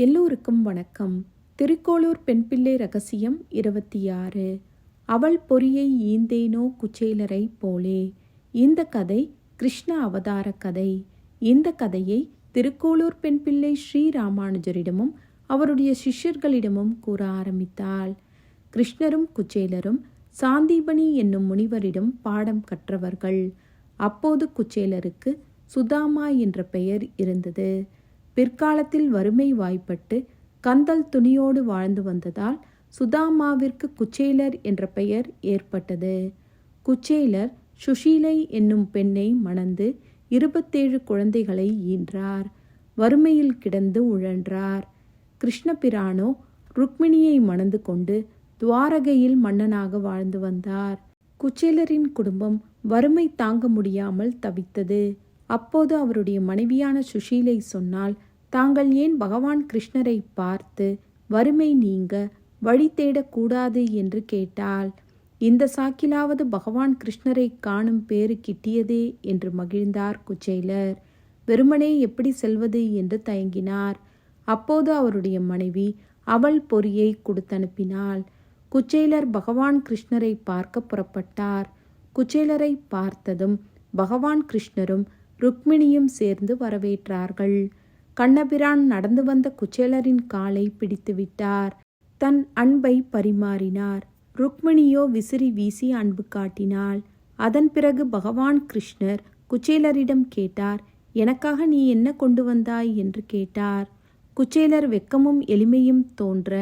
எல்லோருக்கும் வணக்கம். திருக்கோளூர் பெண்பிள்ளை ரகசியம் இருபத்தி ஆறு அவள் பொறியை ஈந்தேனோ குச்சேலரை போலே. இந்த கதை கிருஷ்ண அவதார கதை. இந்த கதையை திருக்கோளூர் பெண்பிள்ளை ஸ்ரீராமானுஜரிடமும் ஸ்ரீ ராமானுஜரிடமும் அவருடைய சிஷ்யர்களிடமும் கூற ஆரம்பித்தாள். கிருஷ்ணரும் குச்சேலரும் சாந்தீபனி என்னும் முனிவரிடம் பாடம் கற்றவர்கள். அப்போது குச்சேலருக்கு சுதாமா என்ற பெயர் இருந்தது. பிற்காலத்தில் வறுமை வாய்ப்பட்டு கந்தல் துணியோடு வாழ்ந்து வந்ததால் சுதாமாவிற்கு குச்சேலர் என்ற பெயர் ஏற்பட்டது. குச்சேலர் சுஷீலை என்னும் பெண்ணை மணந்து இருபத்தேழு குழந்தைகளை ஈன்றார். வறுமையில் கிடந்து உழன்றார். கிருஷ்ணபிரானோ ருக்மிணியை மணந்து கொண்டு துவாரகையில் மன்னனாக வாழ்ந்து வந்தார். குச்சேலரின் குடும்பம் வறுமை தாங்க முடியாமல் தவித்தது. அப்போது அவருடைய மனைவியான சுஷீலை சொன்னால் தாங்கள் ஏன் பகவான் கிருஷ்ணரை பார்த்து வறுமை நீங்க வழி தேடக்கூடாது என்று கேட்டால் இந்த சாக்கிலாவது பகவான் கிருஷ்ணரை காணும் பேறு கிட்டியதே என்று மகிழ்ந்தார் குச்சேலர். வெறுமனே எப்படி செல்வது என்று தயங்கினார். அப்போது அவருடைய மனைவி அவள் பொறியை கொடுத்தனுப்பினாள். குச்சேலர் பகவான் கிருஷ்ணரை பார்க்க புறப்பட்டார். குச்சேலரை பார்த்ததும் பகவான் கிருஷ்ணரும் ருக்மிணியும் சேர்ந்து வரவேற்றார்கள். கண்ணபிரான் நடந்து வந்த குச்சேலரின் காலை பிடித்து விட்டார். தன் அன்பை பரிமாறினார். ருக்மிணியோ விசிறி வீசி அன்பு காட்டினாள். அதன் பிறகு பகவான் கிருஷ்ணர் குச்சேலரிடம் கேட்டார் எனக்காக நீ என்ன கொண்டு வந்தாய்? என்று கேட்டார். குச்சேலர் வெக்கமும் எளிமையும் தோன்ற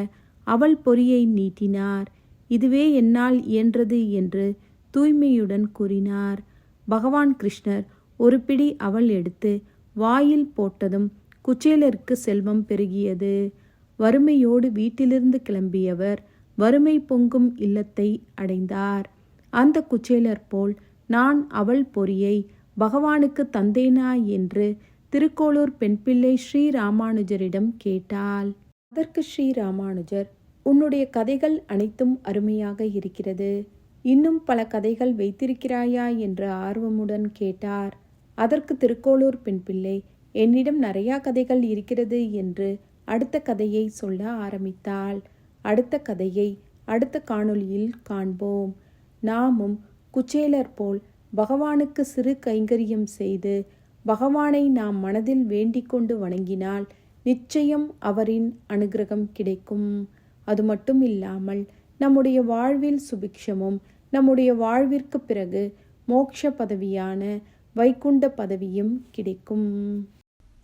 அவள் பொறியை நீட்டினார். இதுவே என்னால் இயன்றது என்று தூய்மையுடன் கூறினார். பகவான் கிருஷ்ணர் ஒரு பிடி அவள் எடுத்து வாயில் போட்டதும் குச்சேலருக்கு செல்வம் பெருகியது. வறுமையோடு வீட்டிலிருந்து கிளம்பியவர் வறுமை பொங்கும் இல்லத்தை அடைந்தார். அந்த குச்சேலர் போல் நான் அவள் பொறியை பகவானுக்கு தந்தேனா என்று திருக்கோளூர் பெண்பிள்ளை ஸ்ரீராமானுஜரிடம் ஸ்ரீ ராமானுஜரிடம் கேட்டாள். அதற்கு ஸ்ரீ ராமானுஜர் உன்னுடைய கதைகள் அனைத்தும் அருமையாக இருக்கிறது. இன்னும் பல கதைகள் வைத்திருக்கிறாயா? என்று ஆர்வமுடன் கேட்டார். அதற்கு திருக்கோளூர் பெண்பிள்ளை என்னிடம் நிறையா கதைகள் இருக்கிறது என்று அடுத்த கதையை சொல்ல ஆரம்பித்தாள். அடுத்த கதையை அடுத்த காணொளியில் காண்போம். நாமும் குச்சேலர் போல் பகவானுக்கு சிறு கைங்கரியம் செய்து பகவானை நாம் மனதில் வேண்டிக் கொண்டு வணங்கினால் நிச்சயம் அவரின் அனுகிரகம் கிடைக்கும். அது மட்டும் இல்லாமல் நம்முடைய வாழ்வில் சுபிக்ஷமும் நம்முடைய வாழ்விற்கு பிறகு மோட்ச பதவியான வைகுண்ட பதவியும் கிடைக்கும்.